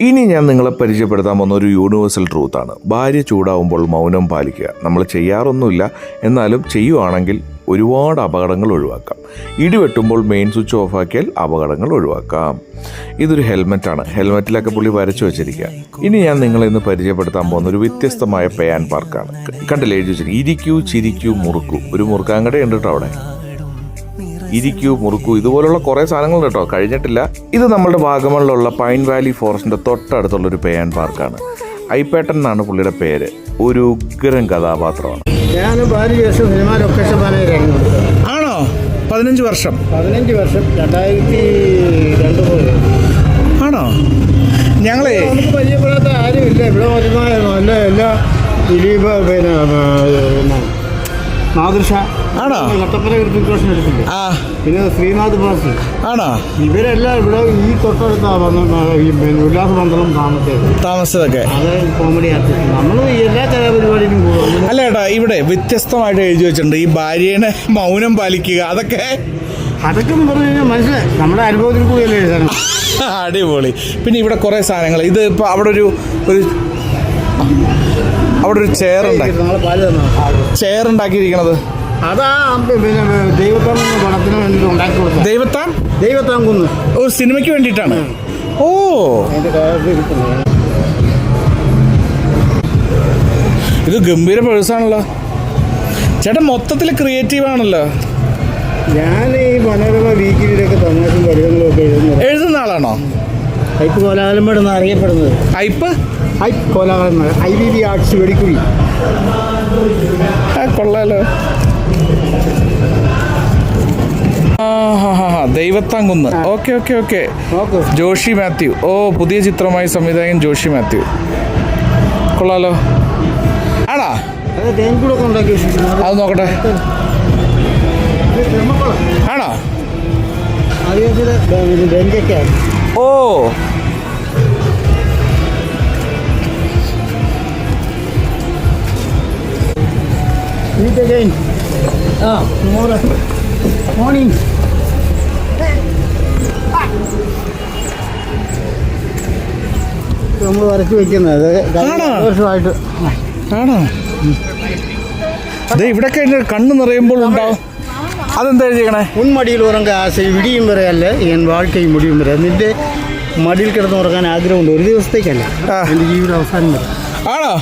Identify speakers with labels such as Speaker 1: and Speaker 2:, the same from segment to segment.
Speaker 1: ഇനി ഞാൻ നിങ്ങളെ പരിചയപ്പെടുത്താൻ പോകുന്ന ഒരു യൂണിവേഴ്സൽ ട്രൂത്താണ് ഭാര്യ ചൂടാവുമ്പോൾ മൗനം പാലിക്കുക. നമ്മൾ ചെയ്യാറൊന്നുമില്ല. എന്നാലും ചെയ്യുവാണെങ്കിൽ ഒരുപാട് അപകടങ്ങൾ ഒഴിവാക്കാം. ഇടിവെട്ടുമ്പോൾ മെയിൻ സ്വിച്ച് ഓഫാക്കിയാൽ അപകടങ്ങൾ ഒഴിവാക്കാം. ഇതൊരു ഹെൽമെറ്റാണ് ഹെൽമെറ്റിലൊക്കെ പുള്ളി വരച്ചു വെച്ചിരിക്കുക. ഇനി ഞാൻ നിങ്ങളെ ഇന്ന് പരിചയപ്പെടുത്താൻ പോകുന്ന ഒരു വ്യത്യസ്തമായ പേ ആൻഡ് പാർക്കാണ് കണ്ടില്ലേ? എഴുതി വെച്ചിരിക്കും ഇരിക്കൂ ചിരിക്കൂ മുറുക്കൂ. ഒരു മുറുക്കാൻ കടയുണ്ട് കേട്ടോ അവിടെ? ഇരിക്കൂ മുറുക്കൂ ഇതുപോലുള്ള കുറേ സാധനങ്ങൾ കേട്ടോ. കഴിഞ്ഞിട്ടില്ല. ഇത് നമ്മുടെ വാഗമണിലുള്ള പൈൻ വാലി ഫോറസ്റ്റിന്റെ തൊട്ടടുത്തുള്ള ഒരു പേയാൻ പാർക്കാണ്. ഐപ്പേട്ടൻ എന്നാണ് പുള്ളിയുടെ പേര്. ഒരു ഉഗ്രം കഥാപാത്രമാണ്.
Speaker 2: ഞാൻ ഭാര്യ ശേഷം സിനിമ ലൊക്കേഷൻ മാനേജറായിരുന്നു
Speaker 1: ആണോ പതിനഞ്ച് വർഷം.
Speaker 2: പതിനഞ്ച് വർഷം. രണ്ടായിരത്തി രണ്ട് മുതൽ
Speaker 1: ആണോ? ഞങ്ങളെ
Speaker 2: നമുക്ക് പരിചയപ്പെടാത്ത ആരുമില്ല. ഇവിടെ വരുന്ന എല്ലാ ദിലീപ് പിന്നെ നാദൃഷ
Speaker 1: ആണോ?
Speaker 2: കട്ടപ്പന കൃത്യകോഷൻ എടുത്തില്ല
Speaker 1: ആ.
Speaker 2: പിന്നെ ശ്രീനാഥ് ബാസ്
Speaker 1: ആണോ?
Speaker 2: ഇവരെല്ലാം ഇവിടെ ഈ പിന്നെ ഉല്ലാസ മന്ദിരം താമസിച്ചത്.
Speaker 1: താമസിച്ചതൊക്കെ.
Speaker 2: അത് കോമഡി ആർട്ടിസ്റ്റ് നമ്മൾ എല്ലാ കലാപരിപാടിയിലും പോകും
Speaker 1: അല്ല ഏട്ടാ ഇവിടെ വ്യത്യസ്തമായിട്ട് എഴുതി വെച്ചിട്ടുണ്ട്. ഈ ഭാര്യേനെ മൗനം പാലിക്കുക അതൊക്കെ.
Speaker 2: അതൊക്കെ എന്ന് പറഞ്ഞു കഴിഞ്ഞാൽ മനസ്സിലായി. നമ്മുടെ അനുഭവത്തിൽ കൂടിയല്ലേ
Speaker 1: അടിപൊളി. പിന്നെ ഇവിടെ കുറേ സാധനങ്ങൾ. ഇത് ഇപ്പോൾ അവിടെ ഒരു ഒരു അവിടെ ഒരു ചെയർ ഉണ്ടാക്കി ചെയർ ഉണ്ടാക്കിയിരിക്കണത്.
Speaker 2: അതാ പിന്നെ ദൈവത്താങ്കുന്ന് പണത്തിന് വേണ്ടി ഉണ്ടാക്കി കൊടുത്തത്.
Speaker 1: ദൈവത്താൻ?
Speaker 2: ദൈവത്താങ്കുന്ന്
Speaker 1: ഓ സിനിമയ്ക്ക് വേണ്ടിയിട്ടാണ്. ഓ. ഇത് ഗംഭീര പേഴ്സാണല്ലോ ചേട്ടൻ മൊത്തത്തിൽ ക്രിയേറ്റീവ് ആണല്ലോ.
Speaker 2: ഞാൻ ഈ മനോരമ വീക്കിലൊക്കെ തമാശയും കാര്യങ്ങളൊക്കെ
Speaker 1: എഴുതുന്ന ആളാണോ?
Speaker 2: ഹൈപ്പ് കോലാഹലമ്പേട് എന്നാണ് അറിയപ്പെടുന്നത്.
Speaker 1: ഐപ്പ്
Speaker 2: ഹൈപ്പ് കോലാഹലമ്പേട് ഐ വി ബി ആർട്സ് വെടിക്കുഴി.
Speaker 1: കൊള്ളാലോ. ദൈവത്താങ്കുന്ന്. Okay okay
Speaker 2: okay.
Speaker 1: Joshy Mathew. ഓ പുതിയ ചിത്രമായി സംവിധായകൻ ജോഷി മാത്യു. കൊള്ളാലോ. ആണാ?
Speaker 2: അത്
Speaker 1: നോക്കട്ടെ. ആണോ? ഓ.
Speaker 2: Meet again. Ah, tomorrow. Morning. നമ്മൾ വരച്ച് വെക്കുന്നത് കഴിഞ്ഞ
Speaker 1: ആണോ?
Speaker 2: രണ്ട് വർഷമായിട്ട്
Speaker 1: ആണോ അതെ ഇവിടെ കഴിഞ്ഞ കണ്ണ് നിറയുമ്പോൾ ഉണ്ടാവും അതെന്താ എഴുതിക്കണേ
Speaker 2: ഉൺമടിയിൽ ഉറങ്ങ ആശ ഇടിയും വരെയല്ല എൻ വാഴ്ക്കയും മുടിയും വരെ നിന്റെ മടിയിൽ കിടന്ന് ഉറങ്ങാൻ ആഗ്രഹമുണ്ട്. ഒരു ദിവസത്തേക്കല്ല. എന്റെ ജീവിതം അവസാനം വരെ.
Speaker 1: ആണോ?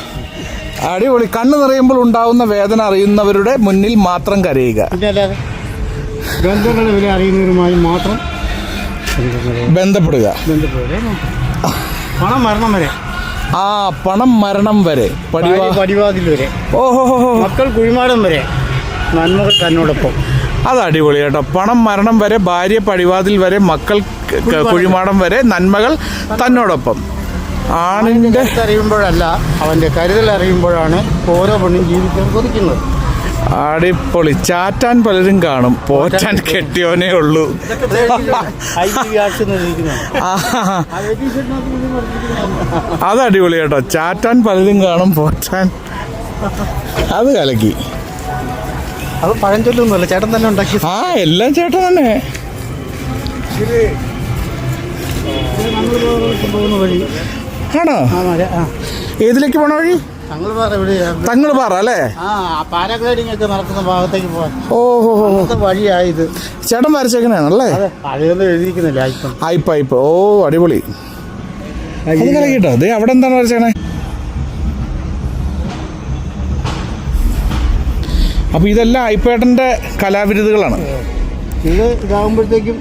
Speaker 1: അടിപൊളി. കണ്ണ് നിറയുമ്പോൾ ഉണ്ടാവുന്ന വേദന അറിയുന്നവരുടെ മുന്നിൽ മാത്രം കരയുക.
Speaker 2: പിന്നെ അല്ലാതെ ബന്ധങ്ങളുടെ വില അറിയുന്നവരുമായി മാത്രം
Speaker 1: ബന്ധപ്പെടുക.
Speaker 2: ബന്ധപ്പെടുക. പണം മരണം വരെ.
Speaker 1: ആ പണം മരണം വരെ. പടിവാ.
Speaker 2: പടിവാതിൽ വരെ.
Speaker 1: ഓഹോ. ഹോ ഹോ
Speaker 2: മക്കൾ കുഴിമാടം വരെ. നന്മകൾ തന്നോടൊപ്പം.
Speaker 1: അത് അടിപൊളി കേട്ടോ. പണം മരണം വരെ ഭാര്യ പടിവാതിൽ വരെ മക്കൾ കുഴിമാടം വരെ നന്മകൾ തന്നോടൊപ്പം.
Speaker 2: ആണിന്റെ അറിയുമ്പോഴല്ല അവന്റെ കരുതൽ അറിയുമ്പോഴാണ് ഓരോ പെണ്ണും ജീവിക്കാൻ കൊതിക്കുന്നത്.
Speaker 1: അടിപൊളി. ചാറ്റാൻ പലരും കാണും. പോറ്റാൻ കെട്ടിയോനേ ഉള്ളൂ. ആ, അത് അടിപൊളി കേട്ടോ. ചാറ്റാൻ പലരും കാണും പോറ്റാൻ. അത് കലക്കി.
Speaker 2: അത് പഴഞ്ചൊല്ലൊന്നുമല്ല ചേട്ടൻ തന്നെ ഉണ്ടാക്കി.
Speaker 1: ആ എല്ലാം ചേട്ടൻ തന്നെ.
Speaker 2: പോകുന്ന വഴി
Speaker 1: ആണോ? ഏതിലേക്ക് പോണ വഴി? തങ്ങൾപാറ അല്ലേ?
Speaker 2: പാരാഗ്ലൈഡിംഗ് ഒക്കെ നടക്കുന്ന ഭാഗത്തേക്ക് പോകാൻ ഓഹോ വഴിയായത്
Speaker 1: ചേട്ടൻ വരച്ചേക്കണേണല്ലേ
Speaker 2: ഇപ്പം
Speaker 1: ആയിപ്പ് ആയിപ്പ് ഓ അടിപൊളി. കേട്ടോ ദേ അവിടെ എന്താണ് വരച്ചേക്കണേ? അപ്പൊ ഇതെല്ലാം ഐപ്പേട്ടന്റെ കലാവിരുതുകളാണ്.
Speaker 2: ഇത് ഇതാകുമ്പോഴത്തേക്കും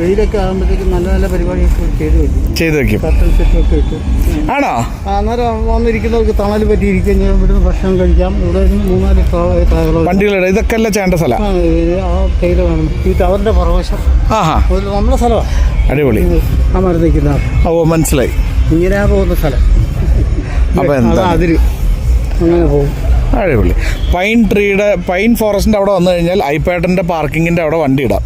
Speaker 2: വെയിലൊക്കെ ആകുമ്പോഴത്തേക്കും നല്ല നല്ല പരിപാടിയൊക്കെ ചെയ്തു വെക്കും.
Speaker 1: ചെയ്തു വെക്കും.
Speaker 2: കട്ടൻ സെറ്റൊക്കെ ഇട്ട്.
Speaker 1: ആണോ?
Speaker 2: അന്നേരം വന്നിരിക്കുന്നവർക്ക് തണൽ പറ്റിയിരിക്കുകയും ഞാൻ ഇവിടുന്ന് ഭക്ഷണം കഴിക്കാം. ഇവിടെ നിന്ന് മൂന്നാൽ
Speaker 1: വണ്ടികളുടെ ഇതൊക്കെ അല്ല ചെയ്യേണ്ട സ്ഥലം?
Speaker 2: ആ തേയില വേണം. ഈ ടവറിന്റെ പുറവശം
Speaker 1: ആഹാ.
Speaker 2: നമ്മുടെ സ്ഥലമാണ്
Speaker 1: അടിപൊളി.
Speaker 2: ആ മരം നിൽക്കുന്ന
Speaker 1: ഓ മനസ്സിലായി.
Speaker 2: ഇങ്ങനെ പോകുന്ന സ്ഥലം.
Speaker 1: അപ്പൊ എന്താ?
Speaker 2: അതാ അതിര്. അങ്ങനെ പോകും.
Speaker 1: അടിപൊളി. പൈൻ ട്രീയുടെ പൈൻ ഫോറസ്റ്റിന്റെ അവിടെ വന്നു കഴിഞ്ഞാൽ ഐപ്പേട്ടന്റെ പാർക്കിങ്ങിന്റെ അവിടെ വണ്ടി ഇടാം.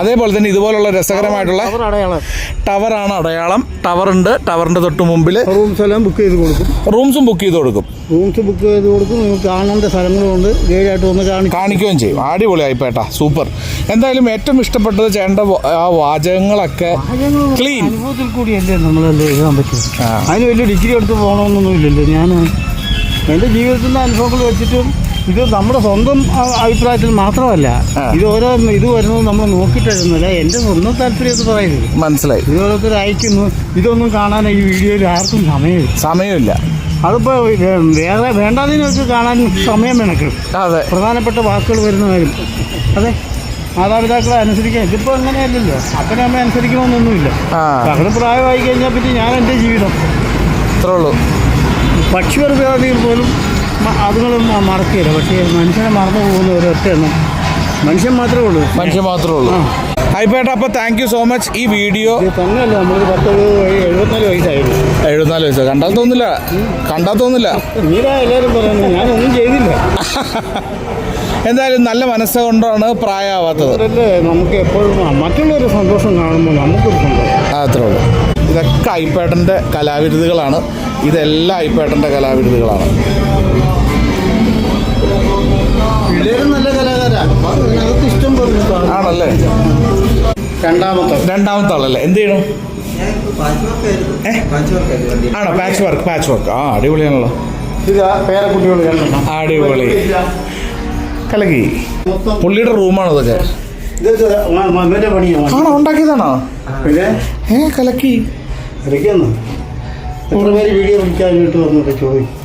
Speaker 1: അതേപോലെ തന്നെ ഇതുപോലുള്ള രസകരമായിട്ടുള്ള ടവറാണ് അടയാളം. ടവർ ഉണ്ട്. ടവറിന്റെ തൊട്ട് മുമ്പിൽ
Speaker 2: റൂംസ് എല്ലാം ബുക്ക് ചെയ്ത് കൊടുക്കും.
Speaker 1: റൂംസും ബുക്ക് ചെയ്ത് കൊടുക്കും.
Speaker 2: റൂംസ് ബുക്ക് ചെയ്ത് കൊടുക്കും. നിങ്ങൾക്ക് കാണേണ്ട സ്ഥലങ്ങളുണ്ട്. ഗൈഡായിട്ട് വന്ന് കാണിക്കും
Speaker 1: കാണിക്കുകയും ചെയ്യും. അടിപൊളിയായി പേട്ടാ. സൂപ്പർ എന്തായാലും ഏറ്റവും ഇഷ്ടപ്പെട്ടത് ചേണ്ട ആ വാചകങ്ങളൊക്കെ ക്ലീൻ
Speaker 2: അനുഭവത്തിൽ കൂടിയല്ലേ നമ്മളല്ലേ എഴുതാൻ പറ്റും? അതിന് വലിയ ഡിഗ്രി എടുത്ത് പോകണമെന്നൊന്നും ഇല്ലല്ലോ. ഞാൻ എന്റെ ജീവിതത്തിന്റെ അനുഭവങ്ങൾ വെച്ചിട്ടും ഇത് നമ്മുടെ സ്വന്തം അഭിപ്രായത്തിൽ മാത്രമല്ല. ഇത് ഓരോ ഇത് വരുന്നത് നമ്മൾ നോക്കിയിട്ടായിരുന്നില്ല എന്റെ സ്വന്തം താല്പര്യം പറയുന്നത്.
Speaker 1: മനസ്സിലായി.
Speaker 2: ഇത് ഓരോരുത്തർ അയക്കുന്നു ഇതൊന്നും കാണാൻ ഈ വീഡിയോയിൽ ആർക്കും സമയമില്ല.
Speaker 1: സമയമില്ല.
Speaker 2: അതിപ്പോ വേറെ വേണ്ടാതിനൊക്കെ കാണാൻ സമയം വേണം
Speaker 1: അതെ.
Speaker 2: പ്രധാനപ്പെട്ട വാക്കുകൾ വരുന്ന അതെ. മാതാപിതാക്കളെ അനുസരിക്കാൻ. ഇതിപ്പോ അങ്ങനെയല്ലല്ലോ. അപ്പനെ അമ്മ അനുസരിക്കണമെന്നൊന്നുമില്ല. അങ്ങനെ പ്രായമായി കഴിഞ്ഞാൽ പിന്നെ ഞാൻ എന്റെ ജീവിതം.
Speaker 1: അത്രേ ഉള്ളൂ.
Speaker 2: പക്ഷിവർഗാദികൾ പോലും അതുങ്ങൾ മറക്കില്ല. പക്ഷേ മനുഷ്യനെ മറന്നു പോകുന്ന ഒരൊറ്റ എണ്ണം. മനുഷ്യൻ മാത്രമേ ഉള്ളൂ.
Speaker 1: മനുഷ്യൻ മാത്രമേ ഉള്ളൂ. ഹൈപ്പേട്ട അപ്പോൾ താങ്ക് യു സോ മച്ച് ഈ വീഡിയോ
Speaker 2: തന്നെയല്ല നമ്മൾ പത്ത് എഴുപത്തിനാല് വയസ്സായിരുന്നു
Speaker 1: എഴുപത്തിനാല് വയസ്സ്. കണ്ടാൽ തോന്നില്ല. കണ്ടാൽ തോന്നില്ല.
Speaker 2: നീരാ എല്ലാവരും പറയുന്നത് ഞാനൊന്നും ചെയ്തില്ല.
Speaker 1: എന്തായാലും നല്ല മനസ്സുകൊണ്ടാണ് പ്രായമാവാത്തത്.
Speaker 2: നമുക്ക് എപ്പോഴും മറ്റുള്ളവരുടെ സന്തോഷം കാണുമ്പോൾ നമുക്കൊരു സന്തോഷം.
Speaker 1: അത്രേ ഉള്ളൂ. ഇതൊക്കെ ഐപ്പേട്ടന്റെ കലാവിരുതുകളാണ് ഇതെല്ലാം ഐപ്പേട്ടന്റെ കലാവിരുതുകളാണ് ആണല്ലേ?
Speaker 2: രണ്ടാമത്തെ.
Speaker 1: രണ്ടാമത്തെ ആളല്ലേ എന്ത് ചെയ്യണം? ആണോ? പാച്ച് വർക്ക് പാച്ച് വർക്ക് ആ അടിപൊളിയാണല്ലോ.
Speaker 2: പേരക്കുട്ടികൾ
Speaker 1: അടിപൊളി. കലക്കി.
Speaker 2: മൊത്തം
Speaker 1: പുള്ളിയുടെ റൂമാണ് ഇതൊക്കെ? ആണോ? ഉണ്ടാക്കിയതാണോ? ഏ കലക്കി.
Speaker 2: എത്ര പേര് വീഡിയോ പിടിക്കാനായിട്ട് വന്നിട്ട് ചോദിക്കും.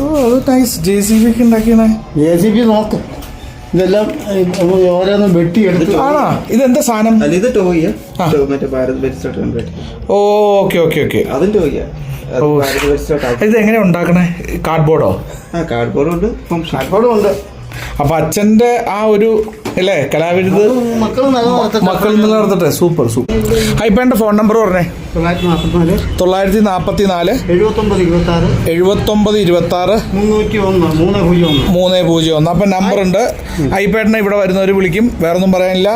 Speaker 1: ഓ അത് നൈസ് ജെ സി ബി ഒക്കെ ഉണ്ടാക്കിയണേ
Speaker 2: എ സി പി നോക്കും. ഇതെല്ലാം വെട്ടി
Speaker 1: ആണോ? ഇതെന്താ സാധനം?
Speaker 3: അല്ല ഇത്. മറ്റേ ഭാരത് ബെസ്റ്റ്
Speaker 1: ഓ ഓക്കെ ഓക്കെ ഓക്കെ.
Speaker 3: അതും
Speaker 1: ഇത് എങ്ങനെ ഉണ്ടാക്കണേ? കാർഡ്ബോർഡോ
Speaker 3: ആ കാർഡ്ബോർഡും ഉണ്ട്.
Speaker 2: ഉണ്ട്.
Speaker 1: അപ്പൊ അച്ഛന്റെ ആ ഒരു അല്ലേ? കലാവിരുത്
Speaker 2: മക്കൾ
Speaker 1: നടത്തട്ടെ സൂപ്പർ സൂപ്പർ. ഹൈപ്പേന്റെ ഫോൺ നമ്പർ പറഞ്ഞേ.
Speaker 2: തൊള്ളായിരത്തി
Speaker 1: നാൽപ്പത്തി നാല്
Speaker 2: എഴുപത്തൊമ്പത് ഇരുപത്തി ആറ്
Speaker 1: എഴുപത്തൊമ്പത് ഇരുപത്തി ആറ്
Speaker 2: മൂന്ന് പൂജ്യം ഒന്ന്.
Speaker 1: അപ്പൊ നമ്പർ ഉണ്ട് ഐപ്പേട്ടനെ ഇവിടെ വരുന്നവർ വിളിക്കും. വേറെ ഒന്നും പറയാനില്ല.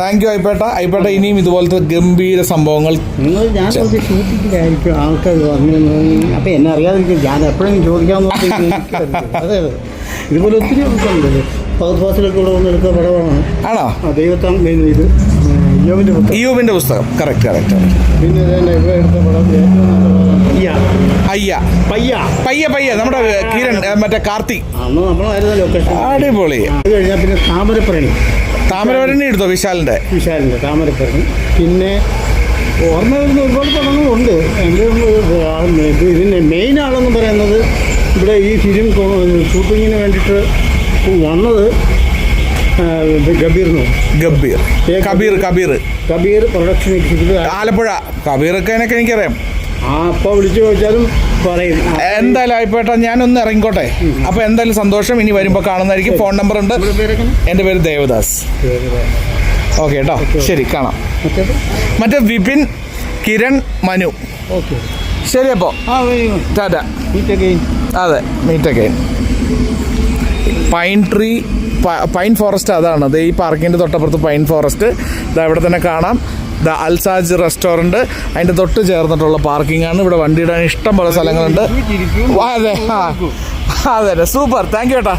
Speaker 1: താങ്ക് യു ഐപ്പേട്ട ഐപ്പേട്ട ഇനിയും ഇതുപോലത്തെ ഗംഭീര സംഭവങ്ങൾ
Speaker 2: അപ്പം എന്നെ അറിയാതിരിക്കും. ഞാൻ എപ്പോഴും ചോദിക്കാൻ ഇതുപോലെ ഒത്തിരി ഫാസിലൊക്കെ ഇവിടെ പടമാണ്.
Speaker 1: ആണോ?
Speaker 2: ദൈവത്താം ഇത്. പുസ്തകം.
Speaker 1: ഇയൂബിന്റെ പുസ്തകം. കറക്റ്റ് കറക്റ്റ്
Speaker 2: പിന്നെ ഇവിടെ എടുത്ത പടം ഏറ്റവും നല്ല പടം
Speaker 1: അയ്യ
Speaker 2: പയ്യ.
Speaker 1: പയ്യ. പയ്യ നമ്മുടെ കിരൺ മറ്റേ കാർത്തി. അടിപൊളി.
Speaker 2: കഴിഞ്ഞാൽ പിന്നെ താമരപ്പരണി.
Speaker 1: താമരവരണി എടുത്തോ വിശാലിന്റെ?
Speaker 2: വിശാലിന്റെ താമരപ്പരണി. പിന്നെ ഓർമ്മ വരുന്ന ഒരുപാട് പടങ്ങളുണ്ട്. ഇത് ഇതിന്റെ മെയിൻ ആളെന്ന് പറയുന്നത് ഇവിടെ ഈ ഫിലിം ഷൂട്ടിങ്ങിന് വേണ്ടിയിട്ട് വന്നത്
Speaker 1: Gambhir. Kabir Kabir.
Speaker 2: Kabir production executive
Speaker 1: Alappuzha. കബീറൊക്കെ എനിക്ക് എനിക്കറിയാം.
Speaker 2: ആ അപ്പോൾ വിളിച്ചു ചോദിച്ചാലും പറയും.
Speaker 1: എന്തായാലും ആയിപ്പോട്ടെ ഞാനൊന്ന് ഇറങ്ങിക്കോട്ടെ. അപ്പൊ എന്തായാലും സന്തോഷം. ഇനി വരുമ്പോൾ കാണുന്നതായിരിക്കും. ഫോൺ നമ്പർ ഉണ്ട്.
Speaker 2: എന്റെ
Speaker 1: എന്റെ പേര് ദേവദാസ്. ഓക്കെ കേട്ടോ ശരി കാണാം. മറ്റേ വിപിൻ കിരൺ മനു.
Speaker 2: ഓക്കെ.
Speaker 1: ശരി
Speaker 2: അപ്പോ.
Speaker 1: ടാറ്റ. അതെ meet again pine tree pine forest അതാണ്. അത് ഈ പാർക്കിന്റെ തൊട്ടപ്പുറത്ത് പൈൻ ഫോറസ്റ്റ് ഇതാ ഇവിടെ തന്നെ കാണാം. ദ അൽസാജ് റെസ്റ്റോറന്റ് അതിന്റെ തൊട്ട് ചേർന്നിട്ടുള്ള പാർക്കിംഗ് ആണ്. ഇവിടെ വണ്ടി ഇടാൻ ഇഷ്ടം പോലെ സ്ഥലങ്ങളുണ്ട്. അതെ അതെ സൂപ്പർ താങ്ക് യു ഏട്ടാ.